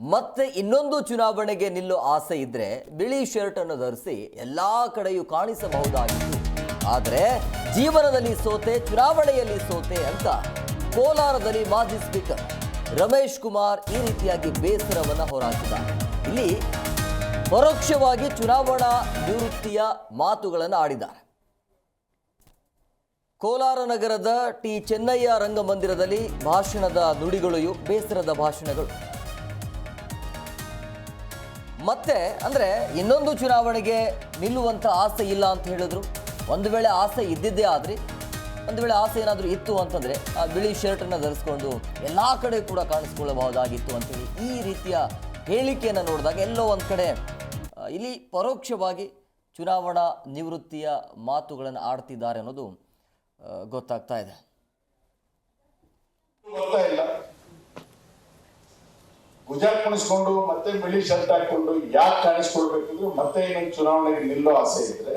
ಮತ್ತೆ ಇನ್ನೊಂದು ಚುನಾವಣೆಗೆ ನಿಲ್ಲೋ ಆಸೆ ಇದ್ರೆ ಬಿಳಿ ಶರ್ಟ್ ಅನ್ನು ಧರಿಸಿ ಎಲ್ಲಾ ಕಡೆಯೂ ಕಾಣಿಸಬಹುದಾಗಿತ್ತು. ಆದರೆ ಜೀವನದಲ್ಲಿ ಸೋತೆ, ಚುನಾವಣೆಯಲ್ಲಿ ಸೋತೆ ಅಂತ ಕೋಲಾರದಲ್ಲಿ ಮಾಜಿ ಸ್ಪೀಕರ್ ರಮೇಶ್ ಕುಮಾರ್ ಈ ರೀತಿಯಾಗಿ ಬೇಸರವನ್ನು ಹೊರಹಾಕಿದ್ದಾರೆ ಇಲ್ಲಿ ಪರೋಕ್ಷವಾಗಿ ಚುನಾವಣಾ ನಿವೃತ್ತಿಯ ಮಾತುಗಳನ್ನು ಆಡಿದ್ದಾರೆ. ಕೋಲಾರ ನಗರದ ಟಿ. ಚೆನ್ನಯ್ಯ ರಂಗಮಂದಿರದಲ್ಲಿ ಭಾಷಣದ ನುಡಿಗಳು ಬೇಸರದ ಭಾಷಣಗಳು. ಮತ್ತೆ, ಅಂದ್ರೆ ಇನ್ನೊಂದು ಚುನಾವಣೆಗೆ ನಿಲ್ಲುವಂತ ಆಸೆ ಇಲ್ಲ ಅಂತ ಹೇಳಿದ್ರು. ಒಂದು ವೇಳೆ ಆಸೆ ಇದ್ದಿದ್ದೇ ಆದರೆ, ಒಂದು ವೇಳೆ ಆಸೆ ಏನಾದರೂ ಇತ್ತು ಅಂತಂದ್ರೆ, ಆ ಬಿಳಿ ಶರ್ಟನ್ನು ಧರಿಸ್ಕೊಂಡು ಎಲ್ಲಾ ಕಡೆ ಕೂಡ ಕಾಣಿಸ್ಕೊಳ್ಳಬಹುದಾಗಿತ್ತು ಅಂತೇಳಿ ಈ ರೀತಿಯ ಹೇಳಿಕೆಯನ್ನು ನೋಡಿದಾಗ ಎಲ್ಲೋ ಒಂದು ಕಡೆ ಇಲ್ಲಿ ಪರೋಕ್ಷವಾಗಿ ಚುನಾವಣಾ ನಿವೃತ್ತಿಯ ಮಾತುಗಳನ್ನು ಆಡ್ತಿದ್ದಾರೆ ಅನ್ನೋದು ಗೊತ್ತಾಗ್ತಾ ಇದೆ. ಗೊತ್ತಾ ಇಲ್ಲ. ಭುಜ ಕುಣಿಸ್ಕೊಂಡು, ಮತ್ತೆ ಬಿಳಿ ಶರ್ಟ್ ಹಾಕೊಂಡು ಯಾಕೆ ಕಾಣಿಸ್ಕೊಳ್ಬೇಕಿದ್ರು ಮತ್ತೆ ಇನ್ನೊಂದು ಚುನಾವಣೆಗೆ ನಿಲ್ಲೋ ಆಸೆ ಇದ್ರೆ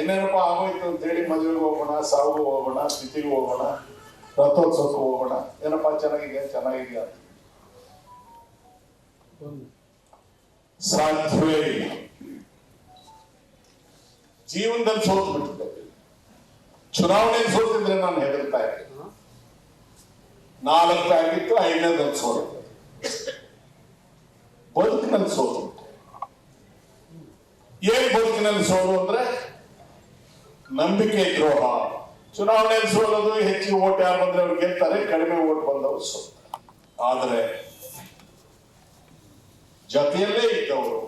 ಏನೇನಪ್ಪ ಆಗೋಯ್ತು ಅಂತೇಳಿ ಮದುವೆಗೆ ಹೋಗೋಣ ಸಾವು ಹೋಗೋಣ ಸ್ಥಿತಿಗೆ ಹೋಗೋಣ, ರಥೋತ್ಸವಕ್ಕೆ ಹೋಗೋಣ. ಏನಪ್ಪ ಚೆನ್ನಾಗಿದೆ ಚೆನ್ನಾಗಿದೆಯಾ? ಸಾಧ್ಯವೇ ಇಲ್ಲ. ಜೀವನದಲ್ಲಿ ಸೋತ್ ಚುನಾವಣೆಯಲ್ಲಿ ಸೋತಿದ್ರೆ ನಾನು ಹೆದರ್ತಾ ಇದ್ದೆ. ನಾಲ್ಕು ಆಗಿತ್ತು, ಐದನೇದು ಒಂದು ಸೋಲು ಬದುಕಿನಲ್ಲಿ ಸೋತು. ಏನ್ ಬದುಕಿನಲ್ಲಿ ಸೋಲು ಅಂದ್ರೆ ನಂಬಿಕೆ ದ್ರೋಹ. ಚುನಾವಣೆಯಲ್ಲಿ ಸೋಲೋದು, ಹೆಚ್ಚಿಗೆ ಓಟ್ ಯಾರು ಬಂದ್ರೆ ಅವ್ರು ಗೆಲ್ತಾರೆ, ಕಡಿಮೆ ಓಟ್ ಬಂದವರು ಸೋಲ್ತಾರೆ. ಆದ್ರೆ ಜೊತೆಯಲ್ಲೇ ಇದ್ದವರು,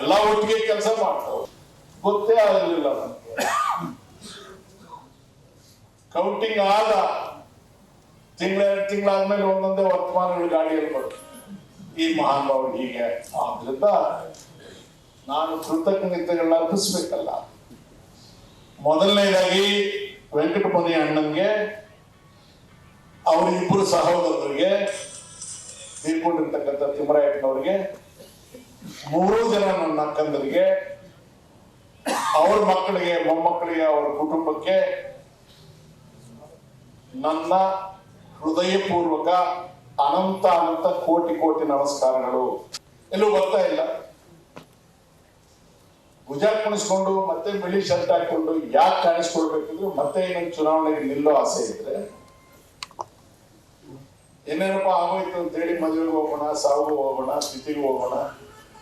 ಎಲ್ಲ ಒಟ್ಟಿಗೆ ಕೆಲಸ ಮಾಡ್ತವ್ರು. ಗೊತ್ತೇ ಆಗಲಿಲ್ಲ ನನಗೆ ಕೌಂಟಿಂಗ್ ಆದ ತಿಂಗಳ ತಿಂಗಳಾದ್ಮೇಲೆ ಒಂದೊಂದೇ ವರ್ತಮಾನಗಳು ಗಾಡಿಯಲ್ಲಿ ಬರುತ್ತೆ ಈ ಮಹಾನ್ ಹೀಗೆ. ಆದ್ರಿಂದ ನಾನು ಕೃತಜ್ಞತೆಗಳನ್ನ ಅರ್ಪಿಸ್ಬೇಕಲ್ಲ. ಮೊದಲನೇದಾಗಿ ವೆಂಕಟಮಣಿ ಅಣ್ಣನ್ಗೆ ಅವರಿಬ್ಬರು ಸಹೋದರರಿಗೆ ತೀರ್ಕೊಂಡಿರ್ತಕ್ಕಂಥ ತಿಮ್ಮರಾಯಪ್ಪನವ್ರಿಗೆ, ಮೂರು ಜನ ನನ್ನ ಅಕ್ಕಂದರಿಗೆ, ಅವ್ರ ಮಕ್ಕಳಿಗೆ, ಮೊಮ್ಮಕ್ಕಳಿಗೆ, ಅವ್ರ ಕುಟುಂಬಕ್ಕೆ ನನ್ನ ಹೃದಯಪೂರ್ವಕ ಅನಂತ ಅನಂತ ಕೋಟಿ ಕೋಟಿ ನಮಸ್ಕಾರಗಳು. ಎಲ್ಲೂ ಬರ್ತಾ ಇಲ್ಲ. ಭುಜ ಕುಣಿಸ್ಕೊಂಡು ಮತ್ತೆ ಬಿಳಿ ಶರ್ಟ್ ಹಾಕೊಂಡು ಯಾಕೆ ಕಾಣಿಸ್ಕೊಳ್ಬೇಕಿದ್ರು ಮತ್ತೆ ಇನ್ನೊಂದು ಚುನಾವಣೆಗೆ ನಿಲ್ಲೋ ಆಸೆ ಇದ್ರೆ ಏನೇನಪ್ಪ ಆಗೋಯ್ತು ಅಂತ ಹೇಳಿ ಮದುವೆಗೆ ಹೋಗೋಣ ಸಾವು ಹೋಗೋಣ ಸ್ಥಿತಿಗೆ ಹೋಗೋಣ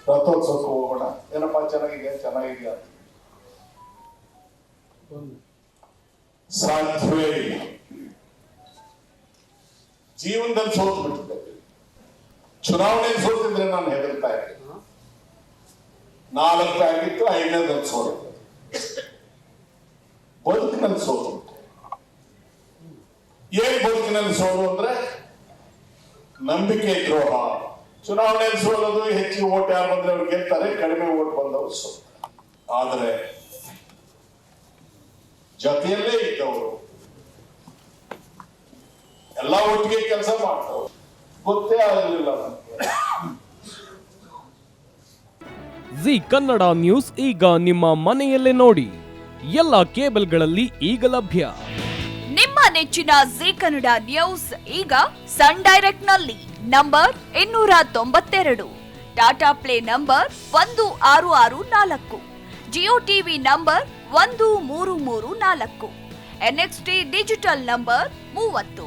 ರಥೋತ್ಸವಕ್ಕೆ ಹೋಗೋಣ ಏನಪ್ಪ ಚೆನ್ನಾಗಿದೆ ಚೆನ್ನಾಗಿದೆಯಾ ಸಾಧ್ಯವೇ ಇಲ್ಲ. ಜೀವನದಲ್ಲಿ ಸೋತು ಬಿಟ್ಟಿದ್ದೆ. ಚುನಾವಣೆಯಲ್ಲಿ ಸೋತಿದ್ರೆ ನಾನು ಹೆದರ್ತಾ ಇದ್ದೆ. ನಾಲ್ಕು ಆಗಿತ್ತು ಐದನೇದಲ್ಲಿ ಸೋತಿದ್ದೆ ಬದುಕಿನಲ್ಲಿ ಸೋತು. ಏನ್ ಬದುಕಿನಲ್ಲಿ ಸೋಲು ಅಂದ್ರೆ ನಂಬಿಕೆ ದ್ರೋಹ. ಚುನಾವಣೆಯಲ್ಲಿ ಸೋಲೋದು ಹೆಚ್ಚಿಗೆ ಓಟ್ ಯಾರು ಬಂದ್ರೆ ಅವ್ರು ಗೆಲ್ತಾರೆ, ಕಡಿಮೆ ಓಟ್ ಬಂದವರು ಸೋಲ್ತಾರೆ ಆದ್ರೆ ಜೊತೆಯಲ್ಲೇ ಇದ್ದವರು ಎಲ್ಲ ಒಟ್ಟಿಗೆ ಕೆಲಸ ಮಾಡ್ತಾವ ಗೊತ್ತೇ ಆಗಲಿಲ್ಲ ಜಿ ಕನ್ನಡ ನ್ಯೂಸ್ ಈಗ ನಿಮ್ಮ ಮನೆಯಲ್ಲೇ ನೋಡಿ. ಎಲ್ಲ ಕೇಬಲ್ಗಳಲ್ಲಿ ಈಗ ಲಭ್ಯ. ನಿಮ್ಮ ನೆಚ್ಚಿನ ಜಿ ಕನ್ನಡ ನ್ಯೂಸ್ ಈಗ ಸನ್ ಡೈರೆಕ್ಟ್ನಲ್ಲಿ ನಂಬರ್ ಇನ್ನೂರ ತೊಂಬತ್ತೆರಡು. ಟಾಟಾ ಪ್ಲೇ ನಂಬರ್ ಒಂದು ಆರು ಆರು ನಾಲ್ಕು. ಜಿಯೋ ಟಿವಿ ನಂಬರ್ ಒಂದು ಮೂರು ಮೂರು ನಾಲ್ಕು. ಎನ್ಎಕ್ಸ್ಟಿ ಡಿಜಿಟಲ್ ನಂಬರ್ ಮೂವತ್ತು.